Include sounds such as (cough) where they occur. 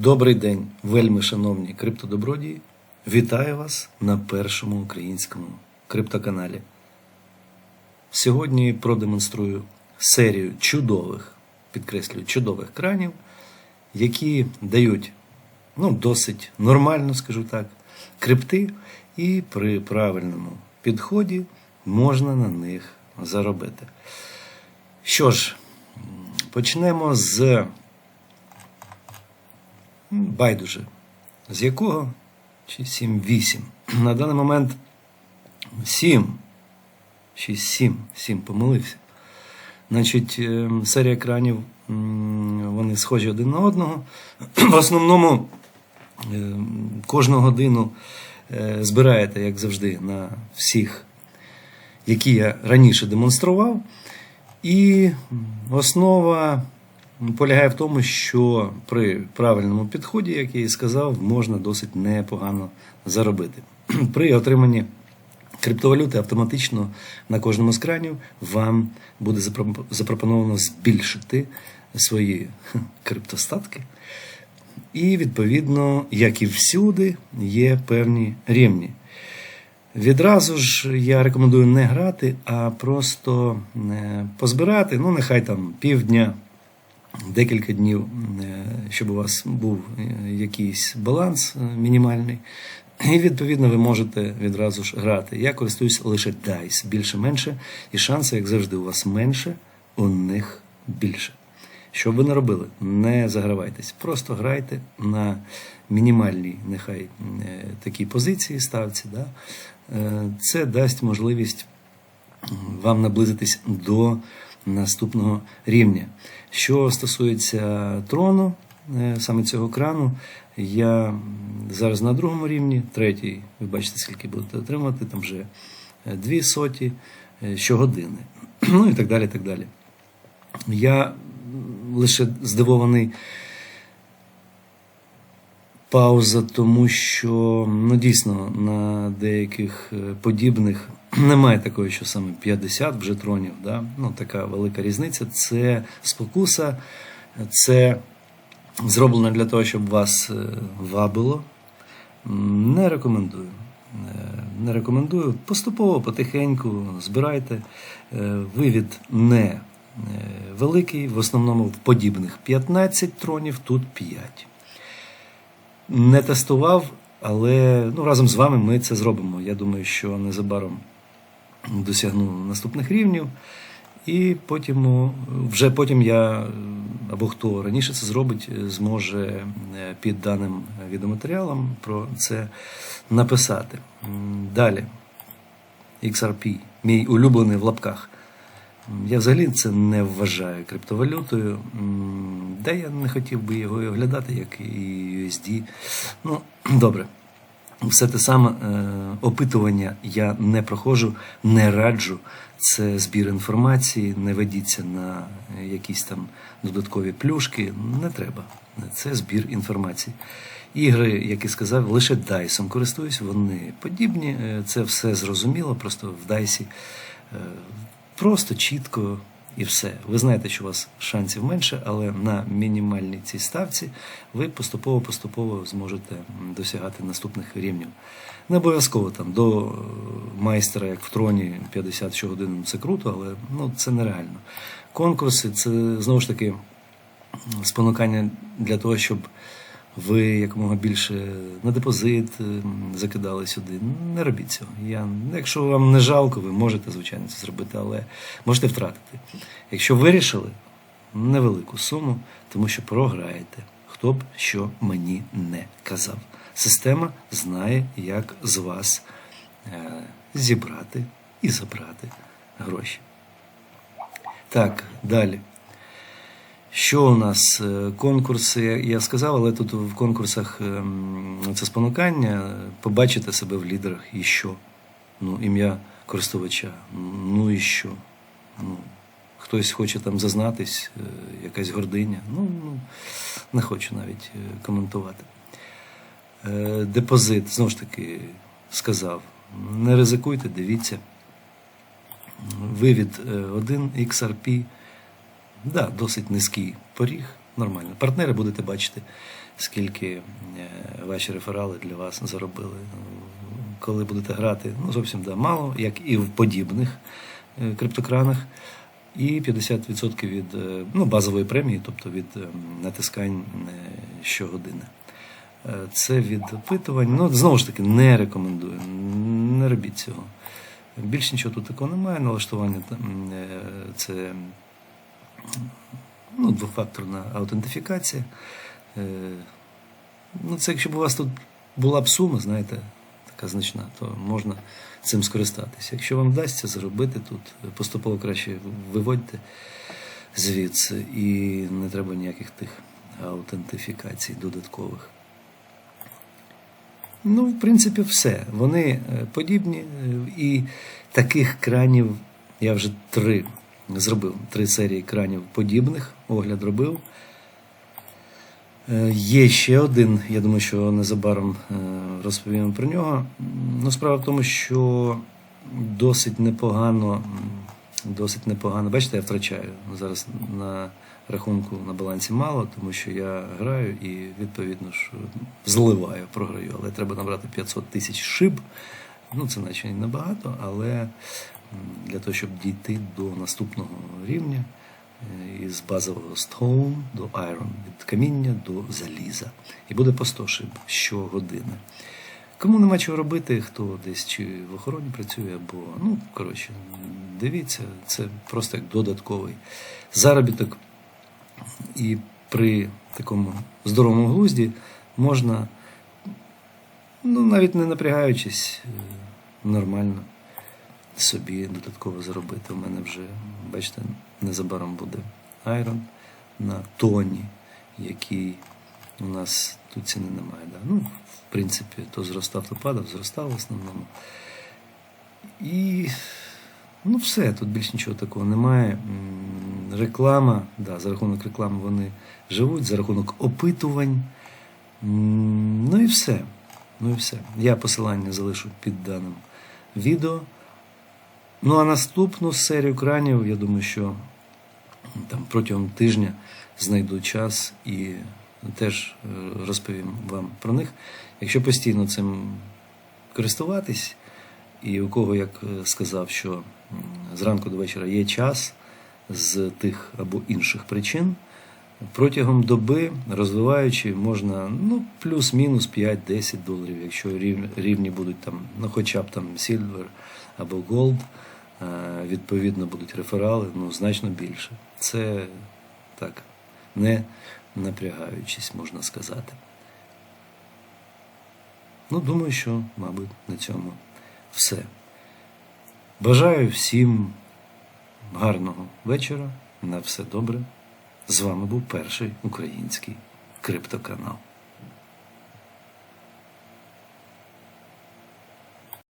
Добрий день, вельми шановні криптодобродії. Вітаю вас на першому українському криптоканалі. Сьогодні продемонструю серію чудових, підкреслюю, чудових кранів, які дають ну, досить нормально, скажу так, крипти, і при правильному підході можна на них заробити. Що ж, почнемо з байдуже. З якого? Чи 7-8. (clears throat) На даний момент 7. 6-7. 7 помилився. Значить, е, серія екранів вони схожі один на одного. (clears throat) В основному е, кожну годину е, збираєте, як завжди, на всіх, які я раніше демонстрував. І основа полягає в тому, що при правильному підході, як я і сказав, можна досить непогано заробити. (clears throat) При отриманні криптовалюти автоматично на кожному з кранів вам буде запропоновано збільшити свої криптостатки. І, відповідно, як і всюди, є певні рівні. Відразу ж я рекомендую не грати, а просто е, позбирати, ну, нехай там півдня, декілька днів, е, щоб у вас був е, якийсь баланс е, мінімальний. І відповідно ви можете відразу ж грати. Я користуюсь лише DICE, більше-менше, і шанси, як завжди, у вас менше, у них більше. Що б ви не робили, не загравайтесь, просто грайте на мінімальній, нехай такій позиції ставці. Да? Це дасть можливість вам наблизитись до наступного рівня. Що стосується трону, е, саме цього крану, я зараз на другому рівні, третій, ви бачите, скільки будете отримувати, там вже е, дві соті е, щогодини. (clears throat) Ну і так далі. так далі. Я лише здивований пауза, тому що ну, дійсно на деяких е, подібних (clears throat) немає такої, що саме 50 вже тронів. Да? Ну, така велика різниця. Це спокуса, це зроблено для того, щоб вас е, вабило. Не рекомендую. Е, Не рекомендую. Поступово, потихеньку збирайте. Вивід не великий, в основному в подібних 15 тронів, тут 5 не тестував, але ну, разом з вами ми це зробимо. Я думаю, що незабаром досягну наступних рівнів. І потім, вже потім я, або хто раніше це зробить, зможе е, під даним відеоматеріалом про це написати. Далі. XRP, мій улюблений в лапках. Я взагалі це не вважаю криптовалютою. Де я не хотів би його і оглядати, як і USD. Ну, (clears throat) добре. Все те саме е, опитування я не проходжу, не раджу. Це збір інформації, не ведіться на е, якісь там додаткові плюшки. Не треба. Це збір інформації. Ігри, як і сказав, лише дайсом користуюсь, вони подібні. Е, Це все зрозуміло, просто в дайсі просто чітко і все. Ви знаєте, що у вас шансів менше, але на мінімальній цій ставці ви поступово-поступово зможете досягати наступних рівнів. Не обов'язково там до е, майстра, як в троні 50 щогодин, це круто, але ну, це нереально. Конкурси це знову ж таки спонукання для того, щоб ви якомога більше на депозит ем, закидали сюди. Не робіть цього. Я, якщо вам не жалко, ви можете, звичайно, це зробити, але можете втратити. Якщо вирішили невелику суму, тому що програєте, хто б що мені не казав. Система знає, як з вас е, зібрати і забрати гроші. Так, далі. Що у нас? Е, Конкурси, я- сказав, але тут в конкурсах ем, це спонукання, побачити себе в лідерах і що? Ну, ім'я користувача. Ну і що? Ну, хтось хоче там зазнатись, е, якась гординя. Ну, ну не хочу навіть е, коментувати. Е, Депозит, знову ж таки, сказав. Не ризикуйте, дивіться. Вивід е, 1 XRP Да, досить низький поріг. нормально. Партнери будете бачити, скільки е, ваші реферали для вас заробили. Коли будете грати, ну зовсім да, мало, як і в подібних е, криптокранах, і 50% від е, ну, базової премії, тобто від е, натискань щогодини. Це від опитувань. Ну, знову ж таки, не рекомендую. Не робіть цього. Більше нічого тут такого немає. Налаштування це ну, двофакторна аутентифікація. Е, Ну, це якщо б у вас тут була б сума, знаєте, така значна, то можна цим скористатися. Якщо вам вдасться заробити тут, поступово краще виводьте звідси і не треба ніяких тих аутентифікацій додаткових. Ну, в принципі, все. Вони е, подібні. е, І таких кранів я вже три зробив. Три серії кранів подібних. Огляд робив. Е, Є ще один, я думаю, що незабаром е, розповім про нього. Ну, справа в тому, що досить непогано, досить непогано. Бачите, я втрачаю зараз на рахунку на балансі мало, тому що я граю і відповідно ж зливаю, програю. Але треба набрати 500 тисяч шиб. Ну, це наче небагато, але для того, щоб дійти до наступного рівня е, із базового stone до iron, від каміння до заліза. І буде по 100 шиб щогодини. Кому нема чого робити, хто десь чи в охороні працює, або, ну, коротше, дивіться, це просто як додатковий заробіток. І при такому здоровому глузді можна, ну, навіть не напрягаючись, е, нормально собі додатково заробити. У мене вже, бачите, незабаром буде айрон на тоні, який у нас тут ціни немає. Да? Ну, в принципі, то зростав, то падав, зростав в основному. І ну, все, тут більш нічого такого немає. Реклама, да, за рахунок реклами вони живуть, за рахунок опитувань. Ну і все. Ну і все. Я посилання залишу під даним відео. Ну а наступну серію кранів, я думаю, що там протягом тижня знайду час і теж е, розповім вам про них. Якщо постійно цим користуватись, і у кого, як е, сказав, що зранку до вечора є час з тих або інших причин, протягом доби, розвиваючи, можна ну, плюс-мінус 5-10 доларів, якщо рівні, будуть там, ну хоча б там Silver або Gold, е, відповідно будуть реферали, ну, значно більше. Це так, не напрягаючись, можна сказати. Ну, думаю, що, мабуть, на цьому все. Бажаю всім гарного вечора. На все добре. З вами був перший український криптоканал.